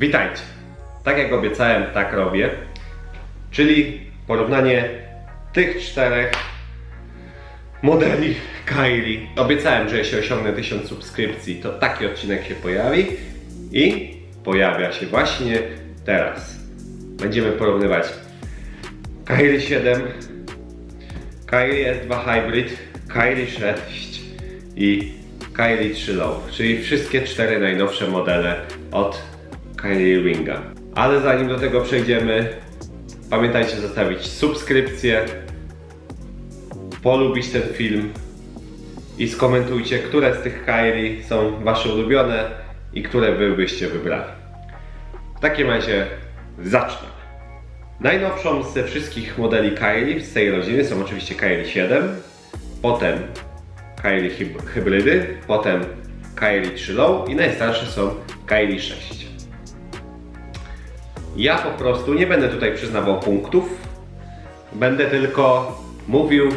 Witajcie. Tak jak obiecałem, tak robię. Czyli porównanie tych czterech modeli Kairi. Obiecałem, że jeśli osiągnę 1000 subskrypcji, to taki odcinek się pojawi i pojawia się właśnie teraz. Będziemy porównywać Kairi 7, Kairi S2 Hybrid, Kairi 6 i Kairi 3 Low, czyli wszystkie cztery najnowsze modele od Kairi Ringa. Ale zanim do tego przejdziemy, pamiętajcie zostawić subskrypcję, polubić ten film i skomentujcie, które z tych Kairi są wasze ulubione i które wy byście wybrali. W takim razie zacznę. Najnowszą ze wszystkich modeli Kairi z tej rodziny są oczywiście Kairi 7, potem Kairi hyb- hybrydy, potem Kairi 3 Low i najstarsze są Kairi 6. Ja po prostu nie będę tutaj przyznawał punktów, będę tylko mówił,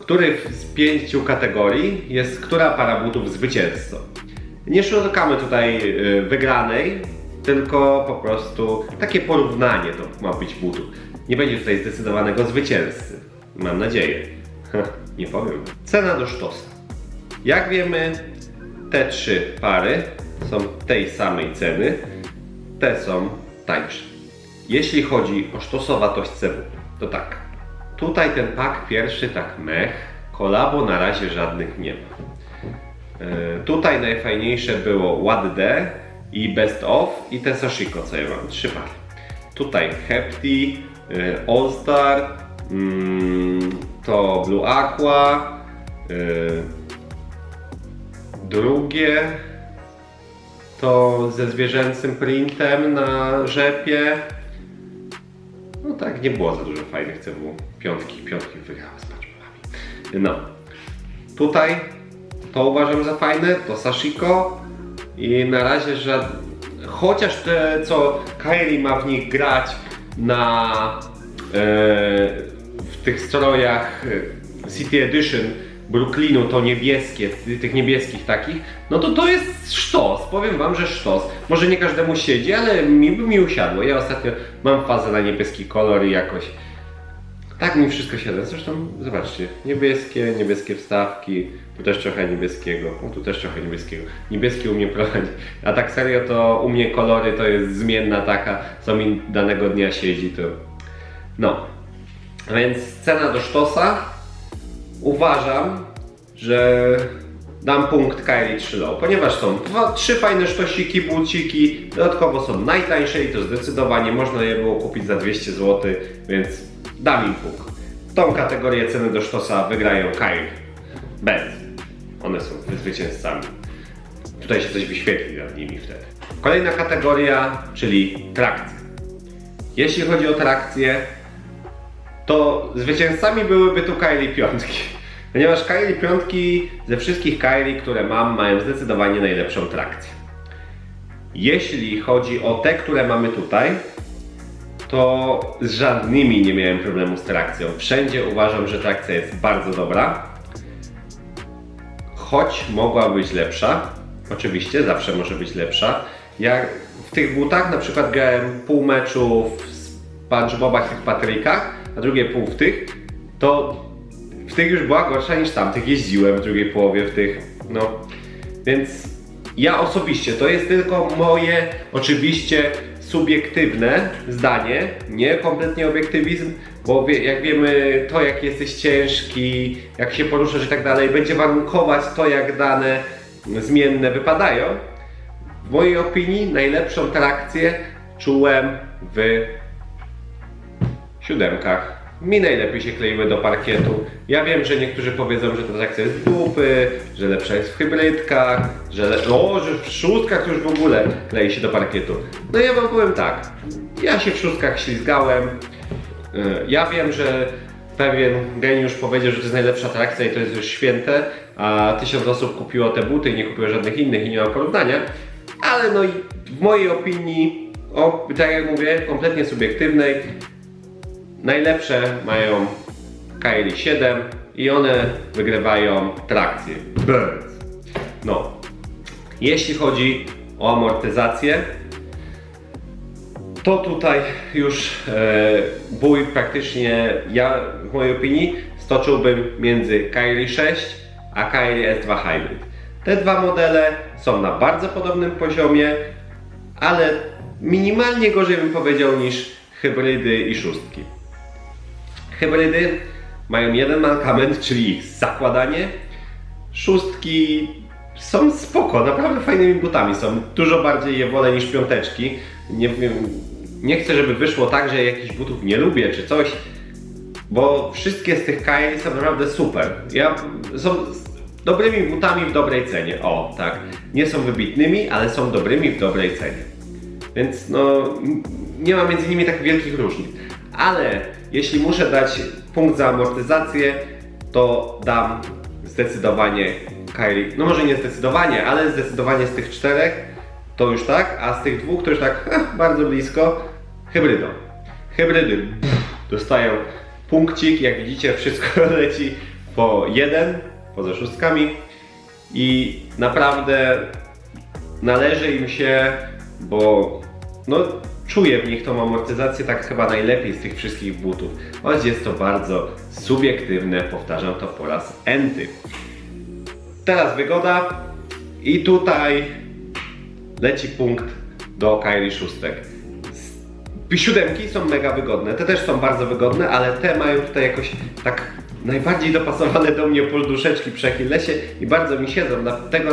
który z pięciu kategorii jest która para butów zwycięzcą. Nie szukamy tutaj y, wygranej, tylko po prostu takie porównanie to ma być butów. Nie będzie tutaj zdecydowanego zwycięzcy. Mam nadzieję. Nie powiem. Cena do sztosa. Jak wiemy, te trzy pary są tej samej ceny. Te są tańsze. Jeśli chodzi o sztosowatość CW, to tak. Tutaj ten pak pierwszy tak mech, kolabo na razie żadnych nie ma. E, Tutaj najfajniejsze było What D i Best Of i te Sashiko, co ja mam, trzy pary. Tutaj Hepti, e, All Star, mm, to Blue Aqua, e, drugie to ze zwierzęcym printem na rzepie. No tak, nie było za dużo fajnych CW. Piątki, piątki wygrały z patchworkami. No. Tutaj to uważam za fajne, to Sashiko i na razie, że chociaż te, co Kairi ma w nich grać na e, w tych strojach e, City Edition Brooklynu, to niebieskie, tych niebieskich takich, no to to jest sztos, powiem wam, że sztos. Może nie każdemu siedzi, ale mi by mi usiadło. Ja ostatnio mam fazę na niebieski kolor i jakoś tak mi wszystko siada. Zresztą zobaczcie, niebieskie, niebieskie wstawki, tu też trochę niebieskiego, o, tu też trochę niebieskiego. Niebieski u mnie prowadzi. A tak serio to u mnie kolory to jest zmienna taka, co mi danego dnia siedzi, to no. Więc cena do sztosa uważam, że dam punkt Kairi 3 Low, ponieważ są dwa, trzy fajne sztosiki, buciki, dodatkowo są najtańsze i to zdecydowanie można je było kupić za 200 zł, więc dam im punkt. Tą kategorię ceny do sztosa wygrają Kairi. Bez. One są zwycięzcami. Tutaj się coś wyświetli nad nimi wtedy. Kolejna kategoria, czyli trakcje. Jeśli chodzi o trakcje, to zwycięzcami byłyby tu Kylie piątki. Ponieważ Kylie piątki ze wszystkich Kylie, które mam, mają zdecydowanie najlepszą trakcję. Jeśli chodzi o te, które mamy tutaj, to z żadnymi nie miałem problemu z trakcją. Wszędzie uważam, że trakcja jest bardzo dobra. Choć mogła być lepsza. Oczywiście, zawsze może być lepsza. Ja w tych butach na przykład grałem pół meczu w SpongeBobach w Patrykach, a drugie pół w tych, to w tych już była gorsza niż tamtych. Jeździłem w drugiej połowie w tych, no. Więc ja osobiście, to jest tylko moje oczywiście subiektywne zdanie, nie kompletnie obiektywizm, bo wie, jak wiemy, to jak jesteś ciężki, jak się poruszasz i tak dalej, będzie warunkować to, jak dane zmienne wypadają. W mojej opinii najlepszą trakcję czułem w siódemkach. Mi najlepiej się kleiły do parkietu. Ja wiem, że niektórzy powiedzą, że ta trakcja jest dupy, że lepsza jest w hybrydkach, że le... o, że w szóstkach już w ogóle klei się do parkietu. No ja wam powiem tak, ja się w szóstkach ślizgałem. Yy, Ja wiem, że pewien geniusz powiedział, że to jest najlepsza trakcja i to jest już święte, a tysiąc osób kupiło te buty i nie kupiło żadnych innych i nie ma porównania. Ale no i w mojej opinii, o, tak jak mówię, kompletnie subiektywnej, Najlepsze mają Kylie 7 i one wygrywają trakcję. Bez. No. Jeśli chodzi o amortyzację, to tutaj już e, bój praktycznie, ja w mojej opinii, stoczyłbym między Kyrie 6 a Kyrie S2 Hybrid. Te dwa modele są na bardzo podobnym poziomie, ale minimalnie gorzej bym powiedział niż hybrydy i szóstki. Hybrydy mają jeden mankament, czyli zakładanie. Szóstki są spoko, naprawdę fajnymi butami są. Dużo bardziej je wolę niż piąteczki. Nie wiem, nie chcę, żeby wyszło tak, że jakichś butów nie lubię czy coś, bo wszystkie z tych Kylie są naprawdę super. Ja, są dobrymi butami w dobrej cenie. O, tak. Nie są wybitnymi, ale są dobrymi w dobrej cenie. Więc no, nie ma między nimi tak wielkich różnic. Ale jeśli muszę dać punkt za amortyzację, to dam zdecydowanie Kylie. No może nie zdecydowanie, ale zdecydowanie z tych czterech to już tak, a z tych dwóch to już tak eh, bardzo blisko hybrydą. Hybrydy dostają punkcik, jak widzicie wszystko leci po jeden, poza szóstkami i naprawdę należy im się, bo no, czuję w nich tą amortyzację tak chyba najlepiej z tych wszystkich butów. Choć jest to bardzo subiektywne, powtarzam to po raz enty. Teraz wygoda i tutaj leci punkt do Kylie szóstek. Siódemki są mega wygodne, te też są bardzo wygodne, ale te mają tutaj jakoś tak najbardziej dopasowane do mnie polduszeczki przechylę się i bardzo mi siedzą. Dlatego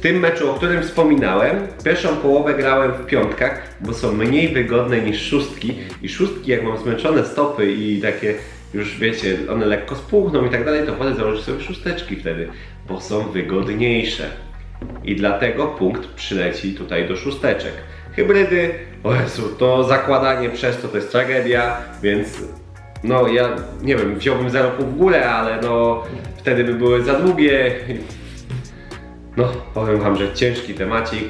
w tym meczu, o którym wspominałem, pierwszą połowę grałem w piątkach, bo są mniej wygodne niż szóstki i szóstki jak mam zmęczone stopy i takie już wiecie, one lekko spuchną i tak dalej, to wolę założyć sobie szósteczki wtedy, bo są wygodniejsze. I dlatego punkt przyleci tutaj do szósteczek. Hybrydy, o Jezu, to zakładanie przez to to jest tragedia, więc no ja nie wiem, wziąłbym 0 w górę, ale no wtedy by były za długie. No, powiem wam, że ciężki temacik,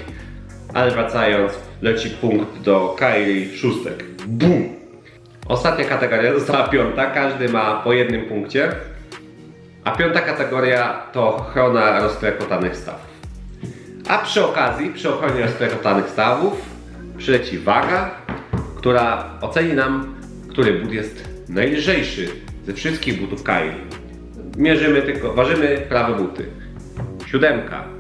ale wracając, leci punkt do Kylie szóstek. Bum! Ostatnia kategoria została piąta, każdy ma po jednym punkcie. A piąta kategoria to ochrona rozklekotanych stawów. A przy okazji, przy ochronie rozklekotanych stawów, przyleci waga, która oceni nam, który but jest najlżejszy ze wszystkich butów Kylie. Mierzymy tylko, ważymy prawe buty. Siódemka.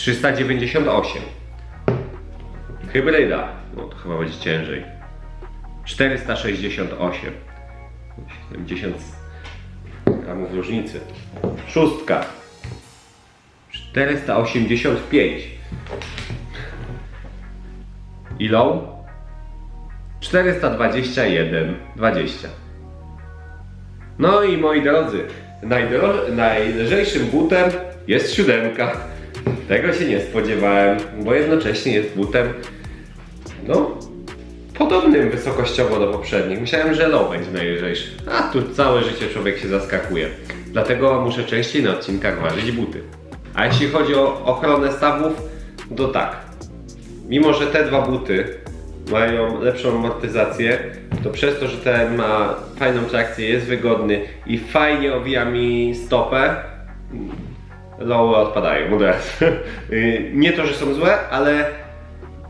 398. Hybryda. No to chyba będzie ciężej. 468. 70 gramów różnicy. Szóstka. 485. Ilą? 421. 20. No i moi drodzy, najdro- najlżejszym butem jest siódemka. Tego się nie spodziewałem, bo jednocześnie jest butem, no, podobnym wysokościowo do poprzednich. Myślałem, że low będzie najlżejszy, a tu całe życie człowiek się zaskakuje. Dlatego muszę częściej na odcinkach ważyć buty. A jeśli chodzi o ochronę stawów, to tak. Mimo, że te dwa buty mają lepszą amortyzację, to przez to, że ten ma fajną trakcję, jest wygodny i fajnie owija mi stopę, lowy odpadają od razu. Y, Nie to, że są złe, ale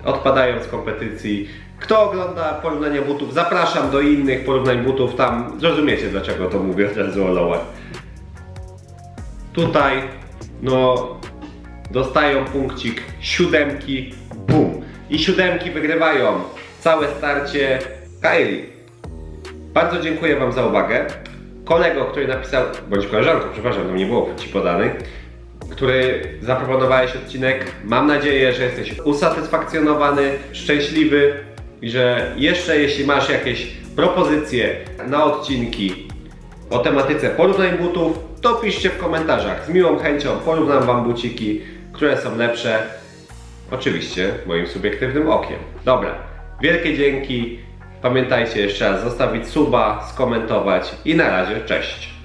odpadają z kompetycji. Kto ogląda porównania butów, zapraszam do innych porównań butów, tam zrozumiecie dlaczego to mówię od razu o lowach. Tutaj, no, dostają punkcik siódemki, bum. I siódemki wygrywają całe starcie Kylie. Bardzo dziękuję Wam za uwagę. Kolego, który napisał, bądź koleżanko, przepraszam, to nie było Ci podany, który zaproponowałeś odcinek. Mam nadzieję, że jesteś usatysfakcjonowany, szczęśliwy i że jeszcze jeśli masz jakieś propozycje na odcinki o tematyce porównań butów, to piszcie w komentarzach. Z miłą chęcią porównam Wam buciki, które są lepsze. Oczywiście moim subiektywnym okiem. Dobra, wielkie dzięki. Pamiętajcie jeszcze raz zostawić suba, skomentować i na razie, cześć.